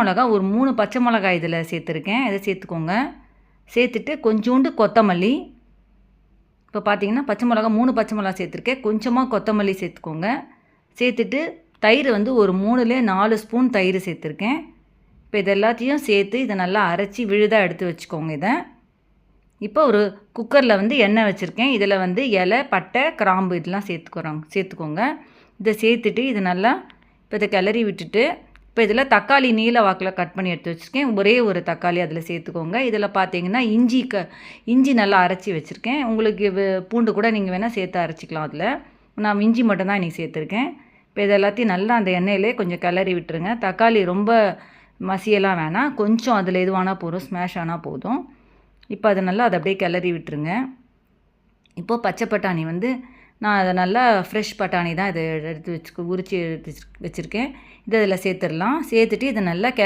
மிளகா ஒரு மூணு பச்சை மிளகாய் இதில் சேர்த்துருக்கேன். இதை சேர்த்துக்கோங்க. சேர்த்துட்டு கொஞ்சோண்டு கொத்தமல்லி. இப்போ பார்த்தீங்கன்னா பச்சை மிளகா மூணு பச்சை மிளகா சேர்த்துருக்கேன். கொஞ்சமாக கொத்தமல்லி சேர்த்துக்கோங்க. சேர்த்துட்டு தயிர் வந்து ஒரு மூணுலே நாலு ஸ்பூன் தயிர் சேர்த்துருக்கேன். இப்போ இது எல்லாத்தையும் சேர்த்து இதை நல்லா அரைச்சி விழுதாக எடுத்து வச்சுக்கோங்க இதை. இப்போ ஒரு குக்கரில் வந்து எண்ணெய் வச்சுருக்கேன். இதில் வந்து இலை பட்டை கிராம்பு இதெல்லாம் சேர்த்துக்கிறோம் சேர்த்துக்கோங்க. இதை சேர்த்துட்டு இது நல்லா இப்போ இதை கிளறி விட்டுட்டு இப்போ இதில் தக்காளி நீல வாக்கில் கட் பண்ணி எடுத்து வச்சுருக்கேன். ஒரே ஒரு தக்காளி அதில் சேர்த்துக்கோங்க. இதில் பார்த்தீங்கன்னா இஞ்சி க இஞ்சி நல்லா அரைச்சி வச்சுருக்கேன். உங்களுக்கு பூண்டு கூட நீங்கள் வேணால் சேர்த்து அரைச்சிக்கலாம் அதில். நான் இஞ்சி மட்டும்தான் இன்றைக்கி சேர்த்துருக்கேன். இப்போ இது எல்லாத்தையும் நல்லா அந்த எண்ணெயிலே கொஞ்சம் கிளறி விட்டுருங்க. தக்காளி ரொம்ப மசியெல்லாம் வேணாம். கொஞ்சம் அதில் எதுவானா போதும். ஸ்மாஷ் ஆனால் போதும். இப்போ அதை நல்லா அதை அப்படியே கிளறி விட்டுருங்க. இப்போது பச்சை பட்டாணி வந்து நான் அதை நல்லா ஃப்ரெஷ் பட்டாணி தான் இதை எடுத்து வச்சு உரித்து எடுத்து வச்சுருக்கேன். இதை இதில் சேர்த்துடலாம். சேர்த்துட்டு இதை நல்லா கே